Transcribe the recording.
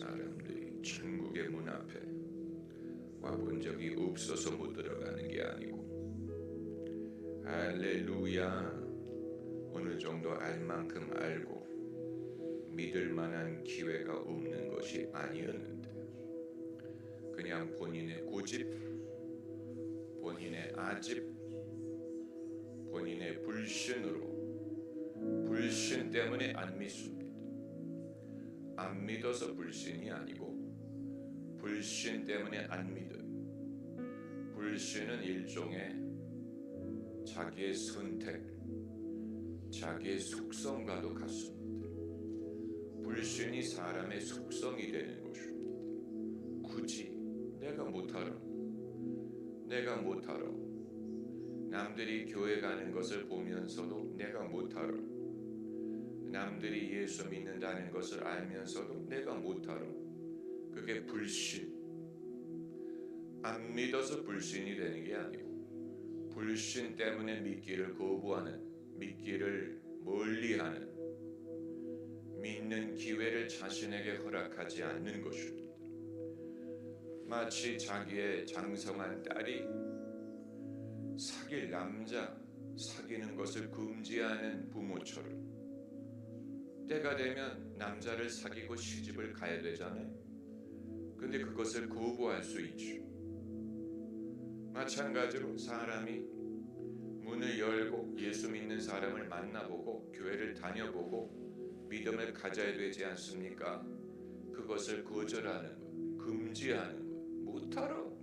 사람들이 천국의 문 앞에 와본 적이 없어서 못 들어가는 게 아니고. 할렐루야. 어느 정도 알 만큼 알고 믿을 만한 기회가 없는 것이 아니었는데. 그냥 본인의 고집 본인의 아집 본인의 불신으로 불신 때문에 안 믿습니다. 안 믿어서 불신이 아니고 불신 때문에 안 믿어요. 불신은 일종의 자기의 선택, 자기의 속성과도 같습니다. 불신이 사람의 속성이 되는 것입니다. 굳이 내가 못하러, 내가 못하러, 남들이 교회 가는 것을 보면서도 내가 못하러, 남들이 예수 믿는다는 것을 알면서도 내가 못하러, 그게 불신. 안 믿어서 불신이 되는 게 아니고, 불신 때문에 믿기를 거부하는, 믿기를 멀리하는, 믿는 기회를 자신에게 허락하지 않는 것입니다. 마치 자기의 장성한 딸이 사귈 남자 사귀는 것을 금지하는 부모처럼 때가 되면 남자를 사귀고 시집을 가야 되잖아요. 근데 그것을 거부할 수 있죠. 마찬가지로 사람이 문을 열고 예수 믿는 사람을 만나보고 교회를 다녀보고 믿음을 가져야 되지 않습니까? 그것을 거절하는 것, 금지하는 것, 못하러.